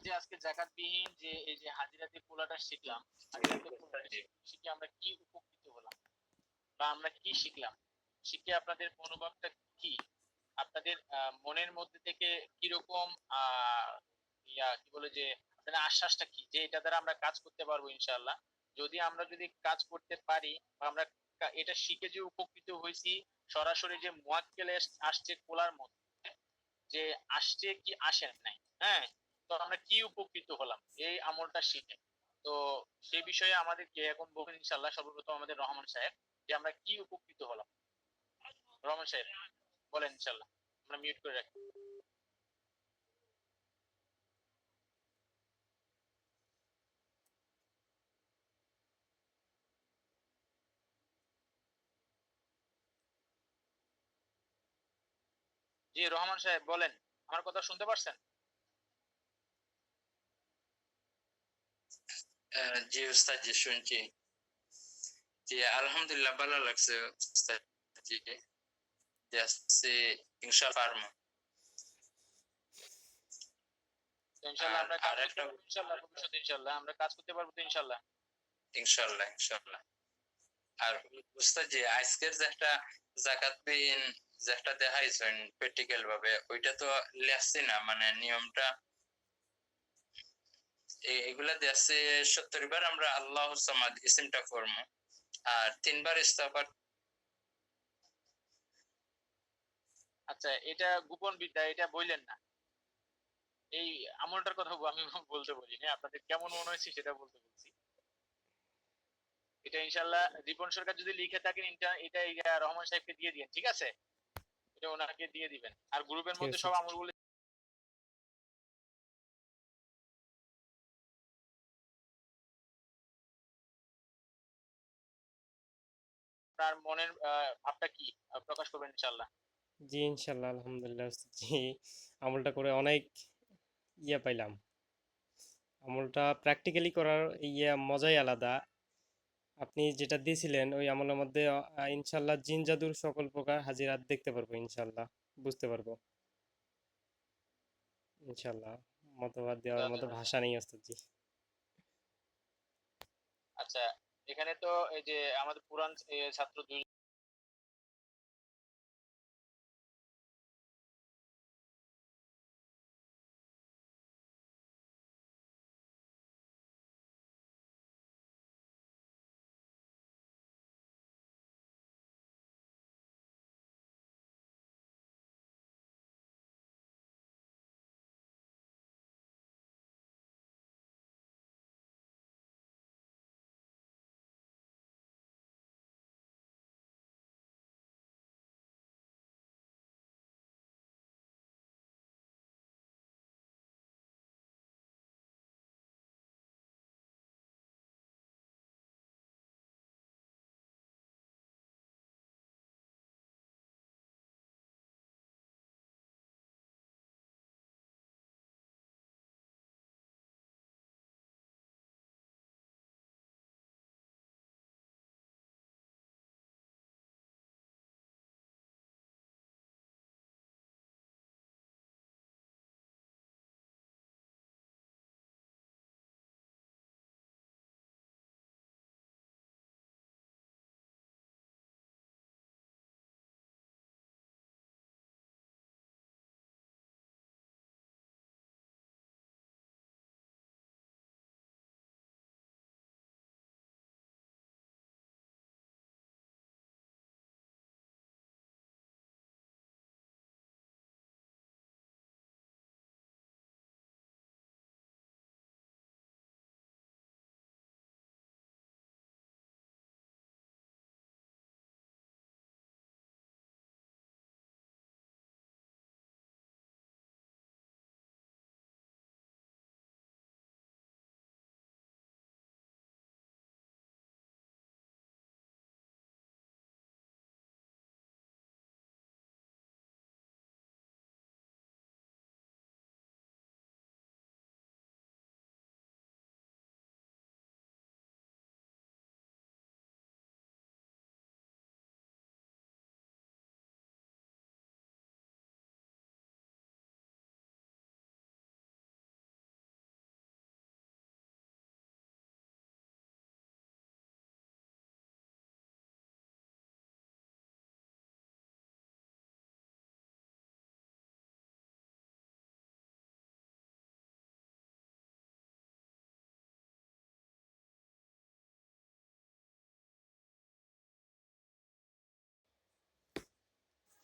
যে আজকে জাকাতবিহীন যে এই যে হাজিরাতে পোলাটা শিখলাম শিখ- আমরা কি উপকৃত হলাম? বা আমরা কি শিখলাম? শিখে আপনাদের মনোভাবটা কি? আপনাদের মনের মধ্যে থেকে কীরকম ইয়া, কি বলে যে, আপনাদের আশ্বাসটা কি? যে এটা দ্বারা আমরা কাজ করতে পারব ইনশাআল্লাহ। যদি আমরা যদি কাজ করতে পারি বা আমরা এটা শিখে যে উপকৃত হয়েছি, সরাসরি যে মুয়াক্কেলে আসছে কোলার মধ্যে, যে আসছে কি আসেন নাই? হ্যাঁ তো আমরা কি উপকৃত হলাম? এই আমলটা শিখে। তো সেই বিষয়ে আমাদেরকে এখন বলবেন ইনশাআল্লাহ? সর্বপ্রথম আমাদের রহমান সাহেব যে আমরা কি উপকৃত হলাম? রহমান সাহেব, বলেন ইনশাআল্লাহ। আমরা মিউট করে রাখি। জি, রহমান সাহেব, বলেন। আমার কথা শুনতে পারছেন? জি উস্তাদ জি শুনছি জি আলহামদুলিল্লাহ ভালো লাগছে উস্তাদ জি জি ইনশাআল্লাহ আমরা আর- কাজ আর করতে পারব ইনশাআল্লাহ ভবিষ্যতে ইনশাআল্লাহ আমরা কাজ করতে পারব তো ইনশাআল্লাহ ইনশাআল্লাহ ইনশাআল্লাহ আর উস্তাদ জি আজকের যে একটা জাকাতবিহীন যে একটা দেখাইছেন প্র্যাকটিক্যাল ভাবে ওইটা তো লেখছি না মানে নিয়মটা এগুলা দেশে সত্তর বার আমরা আল্লাহ সামাদ ইসিমটা করব আর তিনবার ইস্তাফার আচ্ছা এটা গোপন বিদ্যা এটা বললেন না। এই আমলটার কথা আমি বলতে বলিনি আপনাদের কেমন মনে হয়েছে সেটা বলতে বলছি। এটা ইনশাল্লাহ রিপন সরকার যদি লিখে থাকেন এটা এটা রহমান সাহেবকে দিয়ে দিন ঠিক আছে? এটা ওনাকে দিয়ে দিবেন। আর গ্রুপের মধ্যে সব আমলগুলো আপনার মনের ভাবটা কি? প্রকাশ করবেন ইনশাল্লাহ জি ইনশাল্লাহ আলহামদুলিল্লাহ জি। আমলটা করে অনেক ইয়ে পাইলাম। আমলটা প্র্যাকটিক্যালি করার ইয়ে মজাই আলাদা। আপনি যেটা দিয়েছিলেন ওই আমলের মধ্যে ইনশাল্লাহ জিন জাদুর সকল প্রকার হাজিরাত দেখতে পারব ইনশাল্লাহ বুঝতে পারব। ইনশাল্লাহ মতবাদ দেওয়ার মতো ভাষা নেই জি। আচ্ছা এখানে তো এই যে আমাদের পুরান ছাত্র দুই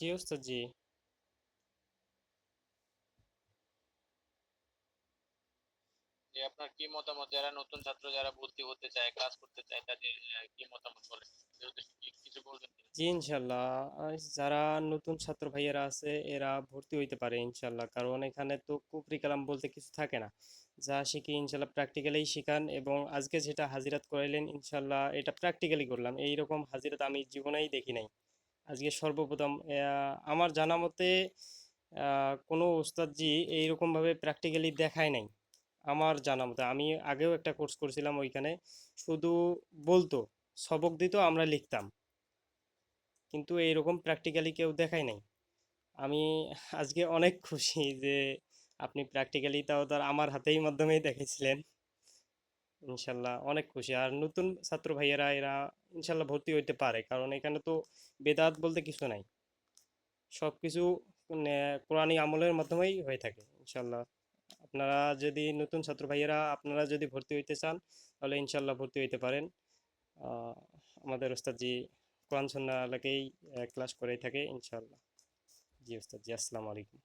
জি ওস্তাদ জি যে আপনার কি মতামত? যারা নতুন ছাত্র যারা ভর্তি হতে চায় ক্লাস করতে চায় তাদের কি মতামত বলেন? কিছু বলবেন জি ইনশাল্লাহ যারা নতুন ছাত্র ভাইয়েরা আছে এরা ভর্তি হইতে পারে ইনশাল্লাহ কারণ এখানে তো কুফরিকালাম বলতে কিছু থাকে না। যা শিখি ইনশাল্লাহ প্র্যাকটিক্যালি শিখান এবং আজকে যেটা হাজিরাত করাইলেন ইনশাল্লাহ এটা প্র্যাকটিক্যালি করলাম। এইরকম হাজিরাত আমি জীবনেই দেখি নাই। আজকে সর্বপ্রথম আমার জানা মতে কোনো ওস্তাদজি এইরকমভাবে প্র্যাকটিক্যালি দেখায় নাই। আমার জানা মতে, আমি আগেও একটা কোর্স করছিলাম ওইখানে, শুধু বলতো, সবক দিত, আমরা লিখতাম। কিন্তু এইরকম প্র্যাকটিক্যালি কেউ দেখায় নাই। আমি আজকে অনেক খুশি যে, আপনি প্র্যাকটিক্যালি তাও তার আমার হাতেই মাধ্যমেই দেখেছিলেন ইনশাল্লাহ অনেক খুশি। আর নতুন ছাত্র ভাইয়েরা, এরা ইনশাল্লাহ ভর্তি হইতে পারে। কারণ এখানে তো বেদাত বলতে কিছু নাই। সব কিছু কোরআনী আমলের মাধ্যমেই হয়ে থাকে ইনশাল্লাহ। আপনারা যদি নতুন ছাত্র ভাইয়েরা, আপনারা যদি ভর্তি হইতে চান, তাহলে ইনশাল্লাহ ভর্তি হইতে পারেন। আমাদের ওস্তাদজি কোরআন সন্না এলাকায় ক্লাস করেই থাকে ইনশাল্লাহ। জি ওস্তাদ জি আসসালামু আলাইকুম।